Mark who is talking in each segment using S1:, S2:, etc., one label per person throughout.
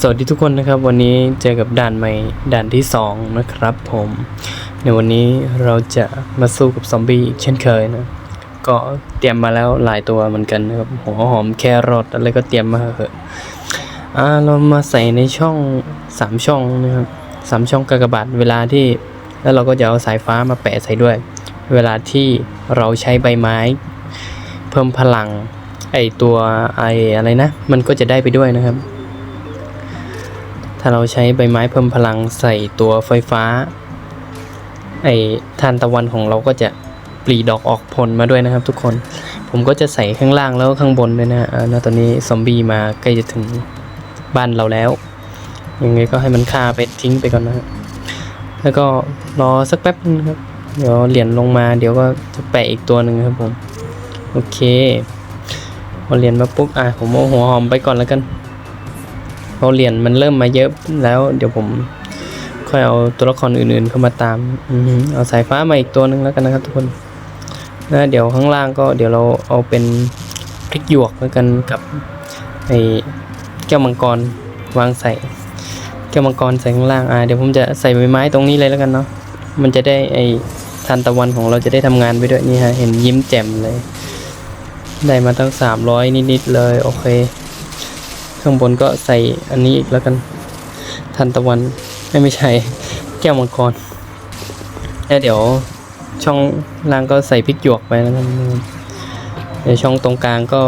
S1: สวัสดีทุกคนนะครับ วันนี้เจอกับด่านใหม่ด่านที่ 2 นะครับผม ในวันนี้เราจะมาสู้กับซอมบี้เช่นเคยนะ ก็เตรียมมาแล้วหลายตัวเหมือนกันนะครับหัวหอมแครอทอะไรก็เตรียมมาเหอะอ่าเรามาใส่ในช่อง 3 ช่องนะครับสามช่องกากบาทเวลาที่แล้วเราก็จะเอาสายฟ้ามาแปะใส่ด้วย เวลาที่เราใช้ใบไม้ เพิ่มพลังไอตัวไออะไรนะ มันก็จะได้ไปด้วยนะครับาเราใช้ใบไม้เพิ่มพลังใส่ตัวไฟฟ้า ไอทานตะวันของเราก็จะปลีดอกออกผลมาด้วยนะครับ ทุกคน ผมก็จะใส่ข้างล่างแล้วข้างบนด้วยนะฮะอ่าแล้วตอนนี้ซอมบี้มาใกล้จะถึงบ้านเราแล้ว ยังไงก็ให้มันฆ่าไปทิ้งไปก่อนนะฮะแล้วก็รอสักแป๊บนึงครับ เดี๋ยวเหรียญลงมาเดี๋ยวก็จะแปะอีกตัวหนึ่งครับผม โอเคพอเหรียญมาปุ๊บ อะผมเอาหัวหอมไปก่อนแล้วกัน พอเหรียญมันเริ่มมาเยอะแล้ว เดี๋ยวผมค่อยเอาตัวละครอื่นๆเข้ามาตามอเอาสายฟ้ามาอีกตัวหนึ่งแล้วกันนะครับทุกคนนะเดี๋ยวข้างล่างก็เดี๋ยวเราเอาเป็นพริกหยวกแล้วกันกับไอ้แก้วมังกรวางใส่แก้วมังกรใส่ข้างล่างอ่าเดี๋ยวผมจะใส่ใบไม้ตรงนี้เลยแล้วกันเนาะมันจะได้ไอ้ทานตะวันของเราจะได้ทำงานไปด้วยนี่ฮะเห็นยิ้มแจ่มเลย ได้มาตั้งสามร้อยนิดๆเลย โอเค ข้างบนก็ใส่อันนี้อีกแล้วกัน ทันตะวันไม่ไม่ใช่แก้วมังกรแล้วเดี๋ยวช่องล่างก็ใส่พริกหยวกไปแล้วกันเดี๋ยวช่องตรงกลางก็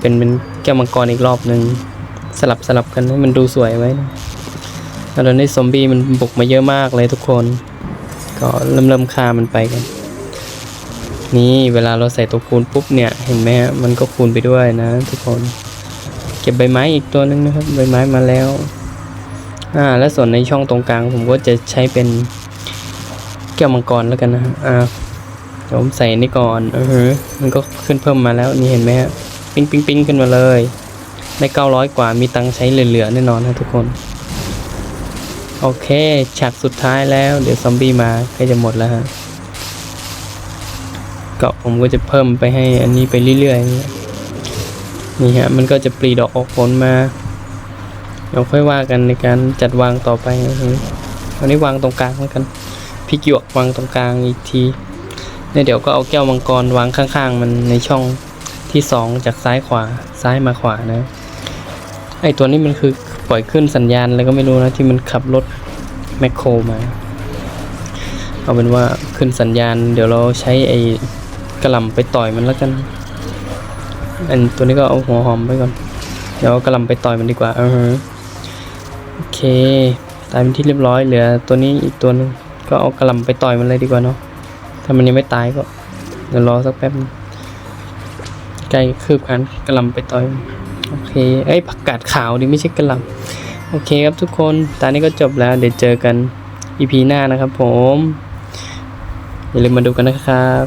S1: เป็นเป็นแก้วมังกรอีกรอบหนึ่งสลับสลับกันให้มันดูสวยไว้แล้วตอนนี้ซอมบี้มันบุกมาเยอะมากเลยทุกคน ก็เริ่มเริ่มฆ่ามันไปกันนี่เวลาเราใส่ตัวคูณปุ๊บเนี่ย เห็นไหมฮะมันก็คูณไปด้วยนะทุกคน เก็บใบไม้อีกตัวหนึ่งนะครับ ใบไม้มาแล้ว อ่า แล้วส่วนในช่องตรงกลาง ผมก็จะใช้เป็นแก้วมังกรแล้วกันนะอ่าผมใส่นี่ก่อนเออฮะมันก็ขึ้นเพิ่มมาแล้ว นี่เห็นไหมฮะ ปิ้งปิ้งปิ้งขึ้นมาเลย ได้เก้าร้อยกว่า มีตังค์ใช้เหลือๆแน่นอนนะทุกคน โอเค ฉากสุดท้ายแล้ว เดี๋ยวซอมบี้มาใกล้จะหมดแล้วฮะก็ผมก็จะเพิ่มไปให้อันนี้ไปเรื่อยๆ นี่ฮะมันก็จะปลีดอกออกผลมาเราค่อยว่ากันในการจัดวางต่อไปวันนี้วางตรงกลางแล้วกันพริกหยวกวางตรงกลางอีกทีเนี่ยเดี๋ยวก็เอาแก้วมังกรวางข้างๆ มันในช่องที่สองจากซ้ายขวาซ้ายมาขวานะไอตัวนี้มันคือปล่อยขึ้นสัญญาณอะไรก็ไม่รู้นะที่มันขับรถแมคโครมา เอาเป็นว่าขึ้นสัญญาณ เดี๋ยวเราใช้ไอกระลำไปต่อยมันแล้วกัน อันตัวนี้ก็เอาหัวหอมไปก่อน เดี๋ยวกระลำไปต่อยมันดีกว่าเออโอเค ตายเป็นที่เรียบร้อยเหลือ ตัวนี้อีกตัวหนึงก็เอากระลำไปต่อยมันเลยดีกว่าเนาะ ถ้ามันยังไม่ตายก็เดี๋ยวรอสักแป๊บนึงใกล้คืบกันกระลำไปต่อย โอเค เอ้ยผักกาดขาวดิไม่ใช่กระลำโอเคครับทุกคน ตอนนี้ก็จบแล้ว เดี๋ยวเจอกัน EP หน้านะครับผม อย่าลืมมาดูกันนะครับ